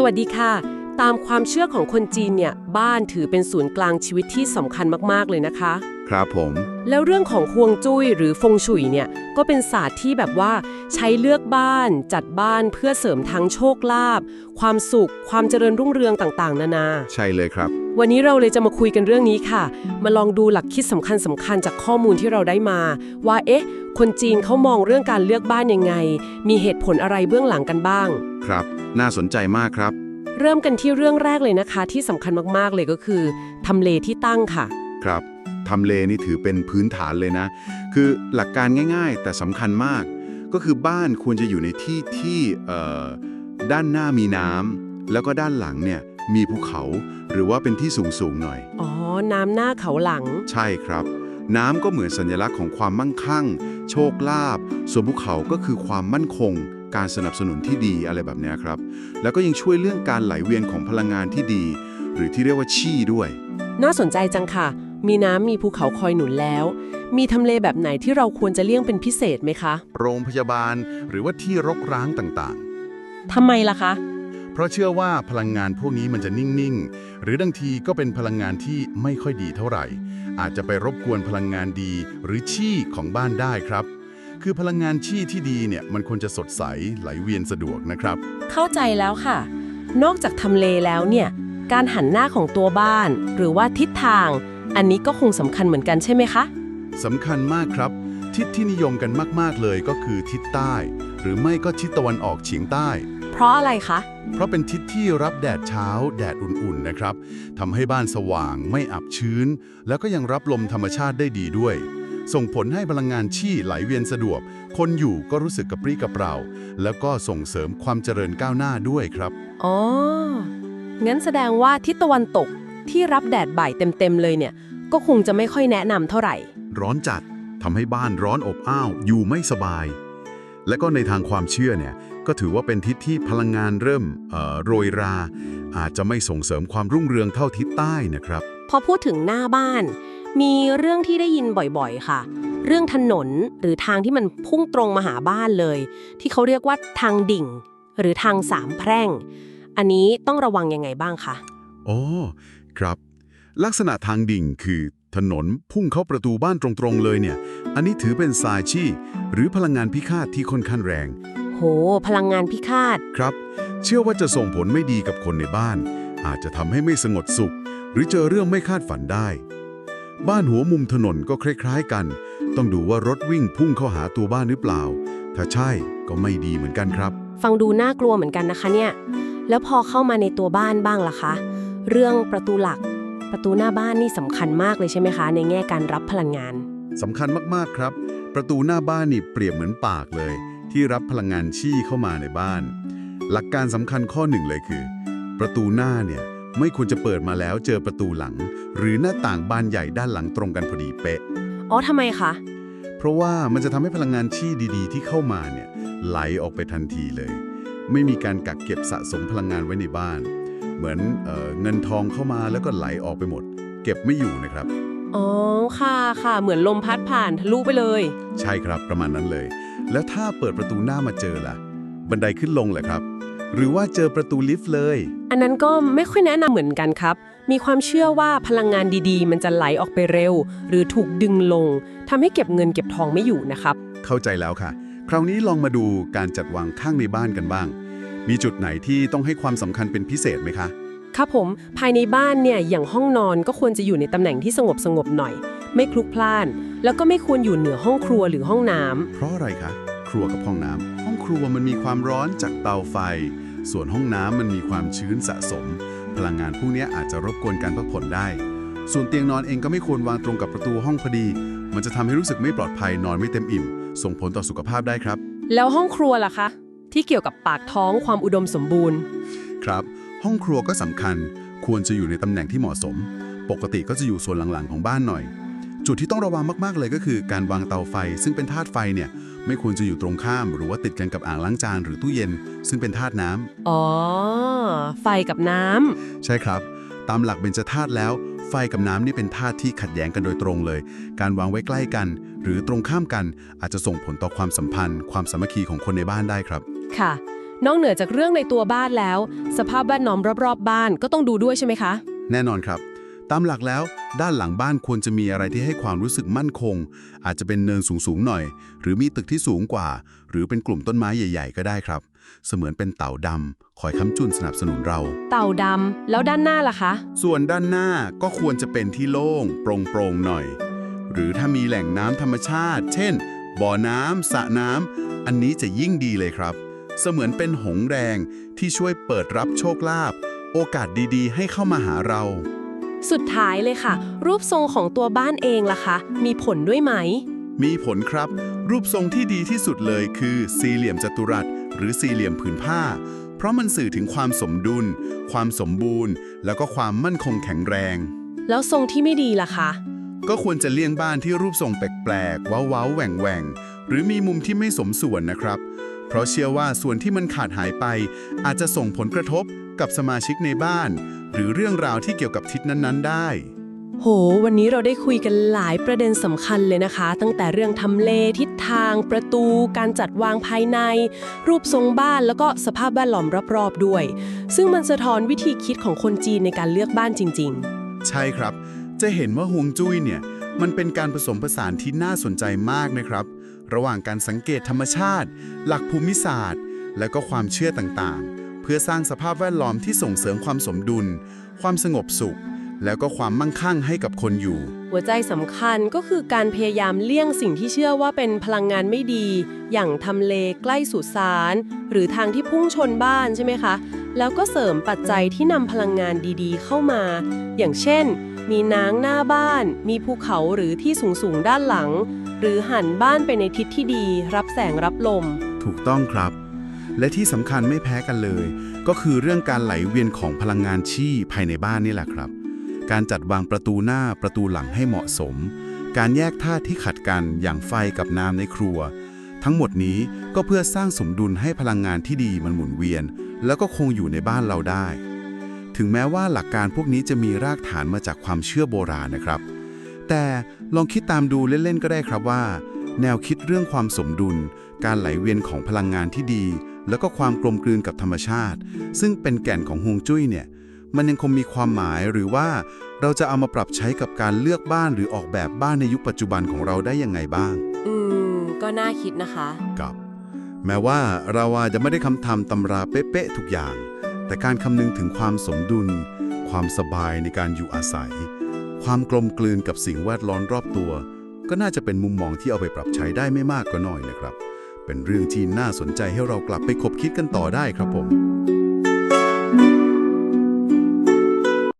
สวัสดีค่ะ ตามความเชื่อของคนจีนเนี่ยบ้านถือเป็นศูนย์กลางชีวิตที่สำคัญมากๆเลยนะคะ ครับผม แล้วเรื่องของฮวงจุ้ยหรือฟงฉุยเนี่ยก็เป็นศาสตร์ที่แบบว่า ใช้เลือกบ้าน จัดบ้านเพื่อเสริมทั้งโชคลาภความสุข ความเจริญรุ่งเรืองต่างๆ นานา ใช่เลยครับ วันนี้เราเลยจะมาคุยกันเรื่องนี้ค่ะ มาลองดูหลักคิดสำคัญสำคัญๆจากข้อมูลที่เราได้มา ว่าเอ๊ะ คนจีนเขามองเรื่องการเลือกบ้านยังไง มีเหตุผลอะไรเบื้องหลังกันบ้าง ครับ น่าสนใจมากครับ เริ่มกันที่เรื่องแรกเลยนะคะ ที่สำคัญมากๆเลยก็คือทำเลที่ตั้งค่ะ ครับทำเลนี่ถือเป็นพื้นฐานเลยนะ คือหลักการง่าย ๆ แต่สำคัญมาก ก็คือบ้านควรจะอยู่ในที่ที่เอ่อด้านหน้ามีน้ำแล้วก็ด้านหลังเนี่ยมีภูเขาหรือว่าเป็นที่สูงๆหน่อย อ๋อ น้ำหน้าเขาหลัง ใช่ครับ น้ำก็เหมือนสัญลักษณ์ของความมั่งคั่ง โชคลาภส่วนภูเขาก็คือความมั่นคง การสนับสนุนที่ดีอะไรแบบเนี้ยครับ แล้วก็ยังช่วยเรื่องการไหลเวียนของพลังงานที่ดี หรือที่เรียกว่าชี่ด้วย น่าสนใจจังค่ะ มีน้ำมีภูเขาคอยหนุนแล้ว มีทำเลแบบไหนที่เราควรจะเลี่ยงเป็นพิเศษไหมคะ โรงพยาบาลหรือว่าที่รกร้างต่างทำไมล่ะคะๆเพราะเชื่อว่าพลังงานพวกนี้มันจะนิ่งๆ หรือบางทีก็เป็นพลังงานที่ไม่ค่อยดีเท่าไหร่ อาจจะไปรบกวนพลังงานดี หรือชี่ของบ้านได้ครับ คือพลังงานชี่ที่ดีเนี่ยมันควรจะสดใสไหลเวียนสะดวกนะครับ เข้าใจแล้วค่ะ นอกจากทำเลแล้วเนี่ยการหันหน้าของตัวบ้าน หรือว่าทิศทาง อันนี้ก็คงสำคัญเหมือนกันใช่ไหมคะสำคัญมากครับ ทิศที่นิยมกันมาก ๆ เลยก็คือทิศใต้ หรือไม่ก็ทิศตะวันออกเฉียงใต้ เพราะอะไรคะ เพราะเป็นทิศที่รับแดดเช้า แดดอุ่นๆนะครับทำให้บ้านสว่างไม่อับชื้น แล้วก็ยังรับลมธรรมชาติได้ดีด้วย ส่งผลให้พลังงานชี่ไหลเวียนสะดวก คนอยู่ก็รู้สึกกระปรี้กระเปร่า แล้วก็ส่งเสริมความเจริญก้าวหน้าด้วยครับ อ๋อ งั้นแสดงว่าทิศตะวันตกที่รับแดดบ่ายเต็มๆเลยเนี่ย ก็คงจะไม่ค่อยแนะนำเท่าไหร่ ร้อนจัดทำให้บ้านร้อนอบอ้าว อยู่ไม่สบาย และก็ในทางความเชื่อเนี่ย ก็ถือว่าเป็นทิศที่พลังงานเริ่มเอ่อโรยรา อาจจะไม่ส่งเสริมความรุ่งเรืองเท่าทิศใต้นะครับ พอพูดถึงหน้าบ้าน มีเรื่องที่ได้ยินบ่อยๆ ค่ะ เรื่องถนนหรือทางที่มันพุ่งตรงมาหาบ้านเลย ที่เขาเรียกว่าทางดิ่ง หรือทางสามแพร่ง อันนี้ต้องระวังยังไงบ้างคะอ๋อครับ ลักษณะทางดิ่งคือถนนพุ่งเข้าประตูบ้านตรงๆเลยเนี่ย อันนี้ถือเป็นสายชี่หรือพลังงานพิฆาตที่ค่อนข้างแรง โห พลังงานพิฆาต ครับ เชื่อว่าจะส่งผลไม่ดีกับคนในบ้าน อาจจะทำให้ไม่สงบสุข หรือเจอเรื่องไม่คาดฝันได้ บ้านหัวมุมถนนก็คล้ายๆกัน ต้องดูว่ารถวิ่งพุ่งเข้าหาตัวบ้านหรือเปล่า ถ้าใช่ก็ไม่ดีเหมือนกันครับ ฟังดูน่ากลัวเหมือนกันนะคะเนี่ย แล้วพอเข้ามาในตัวบ้านบ้างล่ะคะ เรื่องประตูหลัก ประตูหน้าบ้านนี่สำคัญมากเลยใช่ไหมคะ ในแง่การรับพลังงานสำคัญมากๆครับ ประตูหน้าบ้านนี่เปรียบเหมือนปากเลย ที่รับพลังงานชี่เข้ามาในบ้าน หลักการสำคัญข้อหนึ่งเลยคือ ประตูหน้าเนี่ย ไม่ควรจะเปิดมาแล้วเจอประตูหลัง หรือหน้าต่างบานใหญ่ด้านหลังตรงกันพอดีเป๊ะ อ๋อทำไมคะ เพราะว่ามันจะทำให้พลังงานชี่ดีๆ ที่เข้ามาเนี่ยไหลออกไปทันทีเลย ไม่มีการกักเก็บสะสมพลังงานไว้ในบ้าน เหมือนเออเงินทองเข้ามาแล้วก็ไหลออกไปหมด เก็บไม่อยู่นะครับ อ๋อ ค่ะค่ะ เหมือนลมพัดผ่านทะลุไปเลย ใช่ครับประมาณนั้นเลย แล้วถ้าเปิดประตูหน้ามาเจอล่ะ บันไดขึ้นลงเหรอครับ หรือว่าเจอประตูลิฟต์เลย อันนั้นก็ไม่ค่อยแนะนำเหมือนกันครับ มีความเชื่อว่าพลังงานดีๆ มันจะไหลออกไปเร็ว หรือถูกดึงลงทำให้เก็บเงินเก็บทองไม่อยู่นะครับ เข้าใจแล้วค่ะ คราวนี้ลองมาดูการจัดวางข้างในบ้านกันบ้าง มีจุดไหนที่ต้องให้ความสำคัญเป็นพิเศษไหมคะ ครับผมภายในบ้านเนี่ยอย่างห้องนอนก็ควรจะอยู่ในตำแหน่งที่สงบสงบๆหน่อย ไม่คลุกพล่าน แล้วก็ไม่ควรอยู่เหนือห้องครัวหรือห้องน้ำเพราะอะไรคะ ครัวกับห้องน้ำห้อง ครัวมันมีความร้อนจากเตาไฟ ส่วนห้องน้ำมันมีความชื้นสะสม พลังงานพวกเนี้ยอาจจะรบกวนการพักผ่อนได้ ส่วนเตียงนอนเองก็ไม่ควรวางตรงกับประตูห้องพอดี มันจะทำให้รู้สึกไม่ปลอดภัยนอนไม่เต็มอิ่ม ส่งผลต่อสุขภาพได้ครับ แล้วห้องครัวล่ะคะ ที่เกี่ยวกับปากท้องความอุดมสมบูรณ์ ครับ ห้องครัวก็สำคัญ ควรจะอยู่ในตำแหน่งที่เหมาะสม ปกติก็จะอยู่ส่วนหลังๆของบ้านหน่อย จุดที่ต้องระวังมากๆเลยก็คือการวางเตาไฟ ซึ่งเป็นธาตุไฟเนี่ยไม่ควรจะอยู่ตรงข้าม หรือว่าติดกันกับอ่างล้างจานหรือตู้เย็น ซึ่งเป็นธาตุน้ำอ๋อ ไฟกับน้ำใช่ครับ ตามหลักเบญจธาตุแล้ว ไฟกับน้ำนี่เป็นธาตุที่ขัดแย้งกันโดยตรงเลย การวางไว้ใกล้กัน หรือตรงข้ามกันอาจจะส่งผลต่อความสัมพันธ์ ความสามัคคีของคนในบ้านได้ครับ ค่ะนอกเหนือจากเรื่องในตัวบ้านแล้ว สภาพแวดล้อมรอบๆบ้านก็ต้องดูด้วยใช่ไหมคะ แน่นอนครับ ตามหลักแล้วด้านหลังบ้านควรจะมีอะไรที่ให้ความรู้สึกมั่นคง อาจจะเป็นเนินสูงๆหน่อย หรือมีตึกที่สูงกว่า หรือเป็นกลุ่มต้นไม้ใหญ่ ๆ ก็ได้ครับ เสมือนเป็นเต่าดำคอยค้ำจุนสนับสนุนเรา เต่าดำแล้วด้านหน้าล่ะคะ ส่วนด้านหน้าก็ควรจะเป็นที่โล่งโปร่งๆหน่อย หรือถ้ามีแหล่งน้ำธรรมชาติ เช่น บ่อน้ำสระน้ำอันนี้จะยิ่งดีเลยครับ เสมือนเป็นหงแรงที่ช่วยเปิดรับโชคลาภโอกาสดีๆ ให้เข้ามาหาเรา สุดท้ายเลยค่ะ รูปทรงของตัวบ้านเองล่ะคะ มีผลด้วยไหม มีผลครับ รูปทรงที่ดีที่สุดเลยคือสี่เหลี่ยมจัตุรัส หรือสี่เหลี่ยมผืนผ้า เพราะมันสื่อถึงความสมดุล ความสมบูรณ์ แล้วก็ความมั่นคงแข็งแรง แล้วทรงที่ไม่ดีล่ะคะ ก็ควรจะเลี่ยงบ้านที่รูปทรงแปลกๆว้าวๆแหว่งๆหรือมีมุมที่ไม่สมส่วนนะครับ เพราะเชื่อว่าส่วนที่มันขาดหายไป อาจจะส่งผลกระทบ กับสมาชิกในบ้าน หรือเรื่องราวที่เกี่ยวกับทิศนั้น ๆ ได้ โห วันนี้เราได้คุยกันหลายประเด็นสำคัญเลยนะคะ ตั้งแต่เรื่องทำเลทิศทาง ประตู การจัดวางภายใน รูปทรงบ้านแล้วก็สภาพแวดล้อมรอบๆด้วย ซึ่งมันสะท้อนวิธีคิดของคนจีนในการเลือกบ้านจริง ใช่ครับ จะเห็นว่าฮวงจุ้ยเนี่ยมันเป็นการผสมผสานที่น่าสนใจมากนะครับ ระหว่างการสังเกตธรรมชาติ หลักภูมิศาสตร์ และก็ความเชื่อต่างๆเพื่อสร้างสภาพแวดล้อมที่ส่งเสริมความสมดุล ความสงบสุข แล้วก็ความมั่งคั่งให้กับคนอยู่ๆหัวใจสำคัญก็คือการพยายามเลี่ยงสิ่งที่เชื่อว่าเป็นพลังงานไม่ดี อย่างทำเลใกล้สุสาน หรือทางที่พุ่งชนบ้านใช่ไหมคะ แล้วก็เสริมปัจจัยที่นำพลังงานดีๆ เข้ามา อย่างเช่น มีน้ำหน้าบ้าน มีภูเขาหรือที่สูงๆด้านหลัง หรือหันบ้านไปในทิศที่ดี รับแสงรับลม ถูกต้องครับ และที่สำคัญไม่แพ้กันเลย ก็คือเรื่องการไหลเวียนของพลังงานชี่ภายในบ้านนี่แหละครับ การจัดวางประตูหน้าประตูหลังให้เหมาะสม การแยกธาตุที่ขัดกันอย่างไฟกับน้ำในครัว ทั้งหมดนี้ก็เพื่อสร้างสมดุลให้พลังงานที่ดีมันหมุนเวียน แล้วก็คงอยู่ในบ้านเราได้ ถึงแม้ว่าหลักการพวกนี้จะมีรากฐานมาจากความเชื่อโบราณนะครับ แต่ลองคิดตามดูเล่นๆก็ได้ครับว่า แนวคิดเรื่องความสมดุล การไหลเวียนของพลังงานที่ดี แล้วก็ความกลมกลืนกับธรรมชาติ ซึ่งเป็นแก่นของฮวงจุ้ยเนี่ยมันยังคงมีความหมายหรือว่าเราจะเอามาปรับใช้กับการเลือกบ้านหรือออกแบบบ้านในยุคปัจจุบันของเราได้ยังไงบ้าง อืม ก็น่าคิดนะคะกับ แม้ว่าเราอาจจะไม่ได้คำทำตำราเป๊ะๆทุกอย่าง แต่การคำนึงถึงความสมดุล ความสบายในการอยู่อาศัย ความกลมกลืนกับสิ่งแวดล้อมรอบตัว ก็น่าจะเป็นมุมมองที่เอาไปปรับใช้ได้ไม่มากก็น้อยนะครับ เป็นเรื่องที่น่าสนใจให้เรากลับไปคบคิดกันต่อได้ครับผม